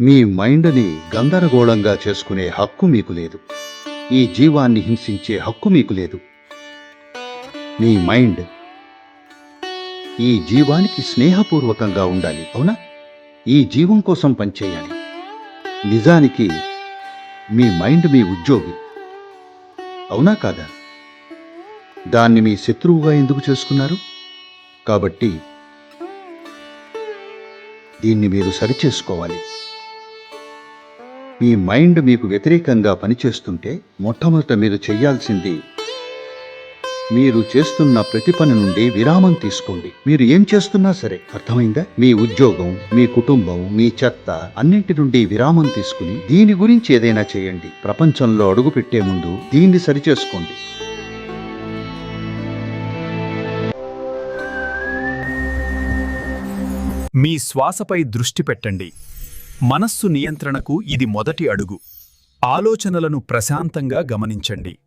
మీ మైండ్ని గందరగోళంగా చేసుకునే హక్కు మీకు లేదు. ఈ జీవాన్ని హింసించే హక్కు మీకు లేదు. మీ మైండ్ ఈ జీవానికి స్నేహపూర్వకంగా ఉండాలి అవునా? ఈ జీవం కోసం పనిచేయాలి. నిజానికి మీ మైండ్ మీ ఉద్యోగి అవునా కాదా? దాన్ని మీ శత్రువుగా ఎందుకు చేసుకున్నారు? కాబట్టి దీన్ని మీరు సరిచేసుకోవాలి. మీ మైండ్ మీకు వ్యతిరేకంగా పనిచేస్తుంటే మొట్టమొదట మీరు చేయాల్సింది మీరు చేస్తున్న ప్రతి పని నుండి విరామం తీసుకోండి. మీరు ఏం చేస్తున్నా సరే అర్థమైందా? మీ ఉద్యోగం మీ కుటుంబం మీ చెత్త అన్నింటి నుండి విరామం తీసుకుని దీని గురించి ఏదైనా చేయండి. ప్రపంచంలో అడుగుపెట్టే ముందు దీన్ని సరిచేసుకోండి. మీ శ్వాసపై దృష్టి పెట్టండి. మనస్సు నియంత్రణకు ఇది మొదటి అడుగు. ఆలోచనలను ప్రశాంతంగా గమనించండి.